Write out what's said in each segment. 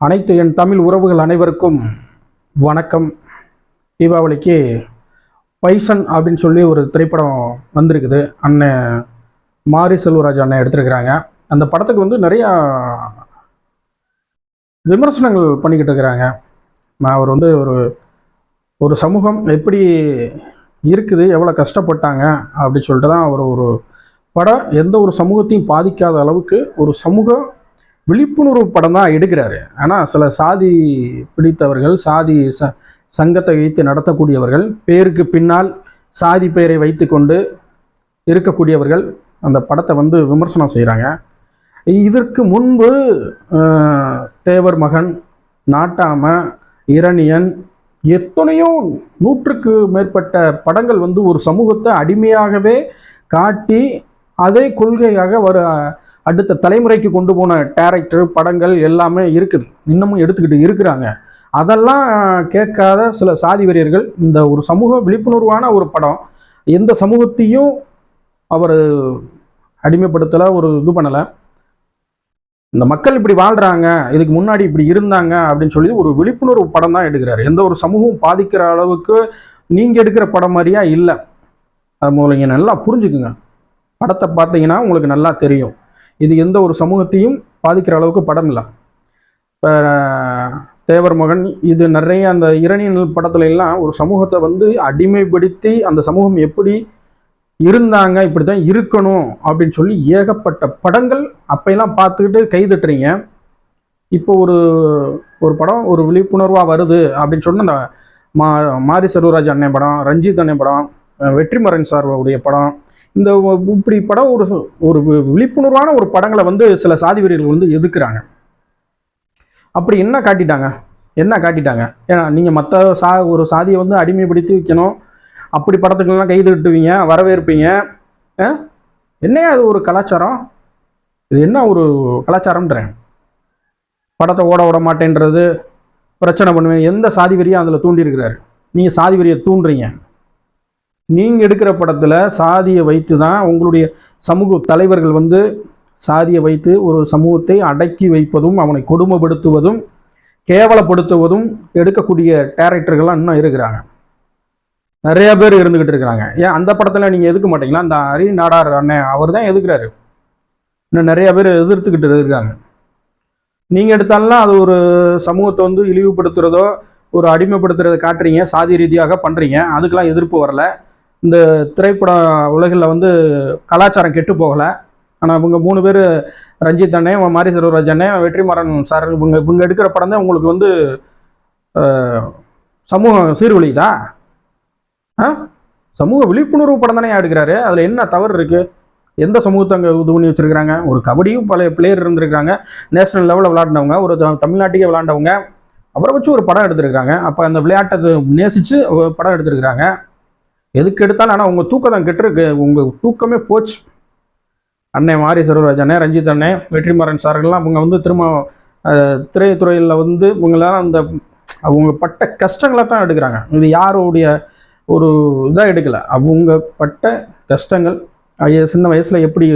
அனைத்து என் தமிழ் உறவுகள் அனைவருக்கும் வணக்கம். தீபாவளிக்கு பைசன் அப்படின்னு சொல்லி ஒரு திரைப்படம் வந்திருக்குது. அண்ணன் மாரி செல்வராஜ் அண்ணன் எடுத்திருக்கிறாங்க. அந்த படத்துக்கு வந்து நிறையா விமர்சனங்கள் பண்ணிக்கிட்டு இருக்கிறாங்க. நான் அவர் வந்து ஒரு ஒரு சமூகம் எப்படி இருக்குது எவ்வளோ கஷ்டப்பட்டாங்க அப்படின்னு சொல்லிட்டு தான் அவர் ஒரு படம் எந்த ஒரு சமூகத்தையும் பாதிக்காத அளவுக்கு ஒரு சமூக விழிப்புணர்வு படம் தான் எடுக்கிறாரு. ஆனால் சில சாதி பிடித்தவர்கள் சாதி ச சங்கத்தை வைத்து நடத்தக்கூடியவர்கள் பேருக்கு பின்னால் சாதி பெயரை வைத்துக்கொண்டு இருக்கக்கூடியவர்கள் அந்த படத்தை வந்து விமர்சனம் செய்கிறாங்க இதற்கு முன்பு தேவர் மகன் நாட்டாம இரணியன் எத்தனையோ நூற்றுக்கு மேற்பட்ட படங்கள் வந்து ஒரு சமூகத்தை அடிமையாகவே காட்டி அதே கொள்கையாக வர அடுத்த தலைமுறைக்கு கொண்டு போன டேரக்டர் படங்கள் எல்லாமே இருக்குது. இன்னமும் எடுத்துக்கிட்டு இருக்கிறாங்க. அதெல்லாம் கேட்காத சில சாதி வெறியர்கள் இந்த ஒரு சமூக விழிப்புணர்வான ஒரு படம் எந்த சமூகத்தையும் அவர் அடிமைப்படுத்தலை ஒரு இது பண்ணலை. இந்த மக்கள் இப்படி வாழ்கிறாங்க இதுக்கு முன்னாடி இப்படி இருந்தாங்க அப்படின்னு சொல்லி ஒரு விழிப்புணர்வு படம் தான் எடுக்கிறாரு. எந்த ஒரு சமூகமும் பாதிக்கிற அளவுக்கு நீங்கள் எடுக்கிற படம் மாதிரியா இல்லை. அது முதல்ல நீங்கள் நல்லா புரிஞ்சுக்குங்க. படத்தை பார்த்தீங்கன்னா உங்களுக்கு நல்லா தெரியும். இது எந்த ஒரு சமூகத்தையும் பாதிக்கிற அளவுக்கு படம் இல்லை. இப்போ தேவர் மகன் இது நிறைய அந்த இரணியல் படத்துல எல்லாம் ஒரு சமூகத்தை வந்து அடிமைப்படுத்தி அந்த சமூகம் எப்படி இருந்தாங்க இப்படி தான் இருக்கணும் அப்படின்னு சொல்லி ஏகப்பட்ட படங்கள் அப்பெல்லாம் பார்த்துக்கிட்டு கைதட்டுறீங்க இப்போ ஒரு ஒரு படம் ஒரு விழிப்புணர்வாக வருது அப்படின்னு சொன்ன அந்த மா மாரி செல்வராஜ் அண்ணன் படம் ரஞ்சித் அண்ணன் படம் வெற்றிமரன் சார் உடைய படம் இந்த இப்படி படம் ஒரு ஒரு விழிப்புணர்வான ஒரு படங்களை வந்து சில சாதி வீரர்கள் வந்து எதுக்குறாங்க அப்படி என்ன காட்டிட்டாங்க? என்ன காட்டிட்டாங்க? ஏன்னா நீங்கள் மற்ற சா ஒரு சாதியை வந்து அடிமைப்படுத்தி வைக்கணும். அப்படி படத்துக்கெல்லாம் கைது விட்டுவீங்க வரவேற்பீங்க. ஆ? என்னையா அது ஒரு கலாச்சாரம்? இது என்ன ஒரு கலாச்சாரம்ன்றேன்? படத்தை ஓட விட மாட்டேன்றது பிரச்சனை பண்ணுவேன் எந்த சாதி வெறியும் அதில் தூண்டியிருக்கிறாரு. நீங்கள் சாதி வெறியை தூண்டுறீங்க. நீங்கள் எடுக்கிற படத்தில் சாதியை வைத்து தான் உங்களுடைய சமூக தலைவர்கள் வந்து சாதியை வைத்து ஒரு சமூகத்தை அடக்கி வைப்பதும் அவனை கொடுமைப்படுத்துவதும் கேவலப்படுத்துவதும் எடுக்கக்கூடிய டேரக்டர்கள்லாம் இன்னும் இருக்கிறாங்க. நிறைய பேர் இருந்துக்கிட்டு இருக்கிறாங்க. ஏன் அந்த படத்தில் நீங்கள் எதுக்க மாட்டீங்களா? அந்த ஹரி நாடார் அண்ணன் அவர் தான் எதுக்குறாரு? இன்னும் நிறைய பேர் எதிர்த்துக்கிட்டு இருக்காங்க நீங்கள் எடுத்தாலும் அது ஒரு சமூகத்தை வந்து இழிவுபடுத்துறதோ ஒரு அடிமைப்படுத்துறதை காட்டுறீங்க சாதி ரீதியாக பண்ணுறீங்க அதுக்கெல்லாம் எதிர்ப்பு வரல. இந்த திரைப்பட உலகில் வந்து கலாச்சாரம் கெட்டு போகலை. ஆனால் இவங்க மூணு பேர் ரஞ்சித் அண்ணன் மாரி செல்வராஜ் அண்ணன் வெற்றிமாறன் சார் இவங்க இவங்க எடுக்கிற படம் தான் உங்களுக்கு வந்து சமூக சமூகம் ஆ? சமூக விழிப்புணர்வு படம் தானே எடுக்கிறாரு. அதில் என்ன தவறு இருக்குது எந்த சமூகத்தை அங்கே இது பண்ணி வச்சிருக்காங்க ஒரு கபடியும் பல பிளேயர் இருந்திருக்காங்க நேஷனல் லெவலில் விளாண்டவங்க ஒரு தமிழ்நாட்டுக்கே விளாண்டவங்க அவரை வச்சு ஒரு படம் எடுத்திருக்காங்க. அப்போ அந்த விளையாட்டை நேசித்து படம் எடுத்திருக்கிறாங்க. எதுக்கு எடுத்தாலும் ஆனால் உங்கள் தூக்கம் தான் கெட்டிருக்கு உங்கள் தூக்கமே போச்சு. அண்ணே மாரி செல்வராஜ் ரஞ்சித் அண்ணே வெற்றிமாறன் சார்கள்லாம் அவங்க வந்து திரும்ப திரைத்துறையில் வந்து இவங்களாம் அந்த அவங்க பட்ட கஷ்டங்களை தான் எடுக்கிறாங்க. இது யாருடைய ஒரு இதாக எடுக்கலை. அவங்க பட்ட கஷ்டங்கள் சின்ன வயசில் எப்படி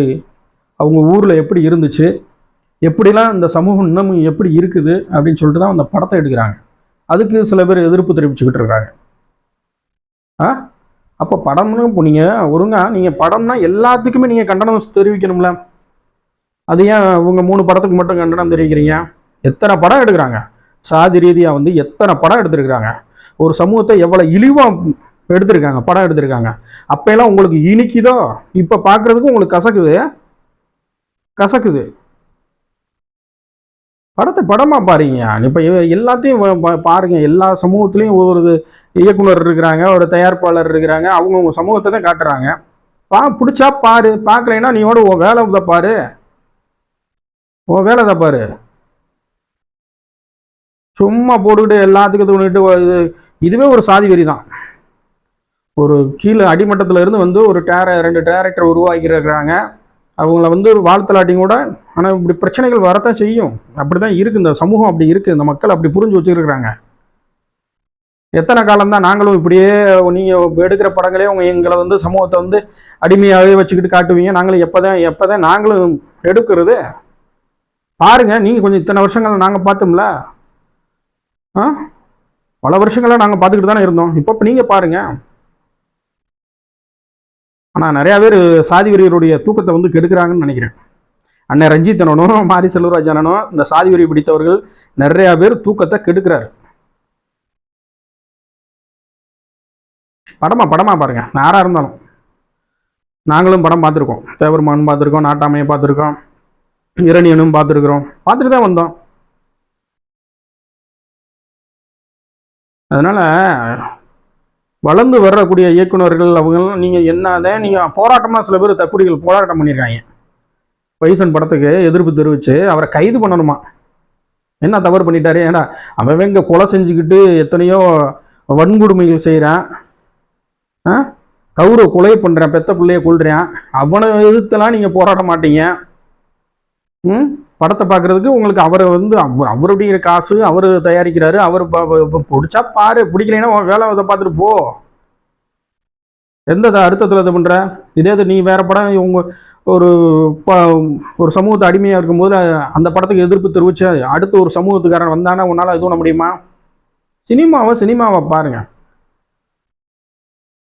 அவங்க ஊரில் எப்படி இருந்துச்சு எப்படிலாம் இந்த சமூகம் இன்னமும் எப்படி இருக்குது அப்படின்னு சொல்லிட்டு தான் அந்த படத்தை எடுக்கிறாங்க. அதுக்கு சில பேர் எதிர்ப்பு தெரிவிச்சுக்கிட்டு இருக்காங்க. ஆ? அப்போ படம்னு இப்போ நீங்கள் ஒருங்க நீங்கள் படம்னா எல்லாத்துக்குமே நீங்கள் கண்டனம் தெரிவிக்கணும்ல. அது ஏன் உங்கள் மூணு படத்துக்கு மட்டும் கண்டனம் தெரிவிக்கிறீங்க? எத்தனை படம் எடுக்கிறாங்க? சாதி ரீதியாக வந்து எத்தனை படம் எடுத்திருக்கிறாங்க? ஒரு சமூகத்தை எவ்வளோ இழிவாக எடுத்திருக்காங்க படம் எடுத்திருக்காங்க? அப்பெல்லாம் உங்களுக்கு இனிக்குதோ? இப்போ பார்க்குறதுக்கு உங்களுக்கு கசக்குது? கசக்குது. படத்தை படமாக பாருங்க. இப்போ எல்லாத்தையும் பாருங்க. எல்லா சமூகத்துலேயும் ஒரு இயக்குனர் இருக்கிறாங்க ஒரு தயாரிப்பாளர் இருக்கிறாங்க. அவங்கவுங்க சமூகத்தை தான் காட்டுறாங்க. பா பிடிச்சா பாரு. பார்க்கலைன்னா நீயோட உன் வேலை தான் பாரு. உன் வேலை தான் பாரு. சும்மா போட்டுக்கிட்டு எல்லாத்துக்கும் தோணிட்டு இதுவே ஒரு சாதி வெறி தான். ஒரு கீழே அடிமட்டத்தில் இருந்து வந்து ஒரு டேர ரெண்டு டேரக்டர் உருவாக்கியிருக்கிறாங்க அவங்கள வந்து ஒரு வாழ்த்தலாட்டி கூட ஆனால் இப்படி பிரச்சனைகள் வரத்தான் செய்யும். அப்படி தான் இருக்குது இந்த சமூகம் அப்படி இருக்குது இந்த மக்கள் அப்படி புரிஞ்சு வச்சுருக்குறாங்க. எத்தனை காலம்தான் நாங்களும் இப்படியே நீங்கள் எடுக்கிற படங்களே உங்கள் எங்களை வந்து சமூகத்தை வந்து அடிமையாகவே வச்சுக்கிட்டு காட்டுவீங்க. நாங்களும் எப்போ தான் எப்போ தான் நாங்களும் எடுக்கிறது? பாருங்கள் நீங்கள் கொஞ்சம் இத்தனை வருஷங்கள் நாங்கள் பார்த்தோம்ல. ஆ? பல வருஷங்களாக நாங்கள் பார்த்துக்கிட்டு தானே இருந்தோம். இப்போ நீங்கள் பாருங்கள் ஆனால் நிறையா பேர் சாதி வெறியருடைய தூக்கத்தை வந்து கெடுக்கிறாங்கன்னு நினைக்கிறேன். அண்ணன் ரஞ்சித் அண்ணனும் மாரி செல்வராஜ் அண்ணனும் இந்த சாதி வெறி பிடித்தவர்கள் நிறையா பேர் தூக்கத்தை கெடுக்கிறாரு. படமா படமா பாருங்க. யாரா இருந்தாலும். நாங்களும் படம் பார்த்துருக்கோம். தேவருமான் பார்த்துருக்கோம் நாட்டாமையை பார்த்துருக்கோம் இரணியனும் பார்த்துருக்குறோம். பார்த்துட்டு தான் வந்தோம். அதனால வளர்ந்து வரக்கூடிய இயக்குனர்கள் அவங்கெல்லாம் நீங்கள் என்னதான் நீங்கள் போராட்டமாக சில பேர் தக்குடிகள் போராட்டம் பண்ணியிருக்காங்க பைசன் படத்துக்கு எதிர்ப்பு தெரிவித்து அவரை கைது பண்ணணுமா? என்ன தவறு பண்ணிட்டாரு? ஏன்னா அவன் இங்கே கொலை செஞ்சுக்கிட்டு எத்தனையோ வன்கொடுமைகள் செய்கிறான் ஆ? கௌரவ கொலை பண்ணுறேன் பெத்த பிள்ளைய கொள்றேன் அவனை எதிர்த்தெல்லாம் நீங்கள் போராட மாட்டீங்க. ம்? படத்தை பார்க்குறதுக்கு உங்களுக்கு அவரை வந்து அவர் அவருடைய காசு அவர் தயாரிக்கிறாரு அவர் பிடிச்சா பாரு பிடிக்கலைன்னா உன் வேலை இதை பார்த்துட்டு போ. எந்த அர்த்தத்தில் இது பண்ணுற இதே இது நீ வேறு படம் இவங்க ஒரு ப ஒரு சமூகத்தை அடிமையாக இருக்கும்போது அந்த படத்துக்கு எதிர்ப்பு தெரிவிச்சு அடுத்து ஒரு சமூகத்துக்காரன் வந்தானே உன்னால் இது பண்ண முடியுமா? சினிமாவை சினிமாவை பாருங்கள்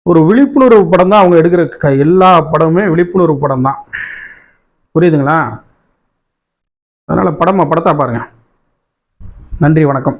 ஒரு விழிப்புணர்வு படம் தான் அவங்க எடுக்கிற க எல்லா படமுமே விழிப்புணர்வு படம் தான் புரியுதுங்களா? அதனால் படமா படத்தா பாருங்க. நன்றி வணக்கம்.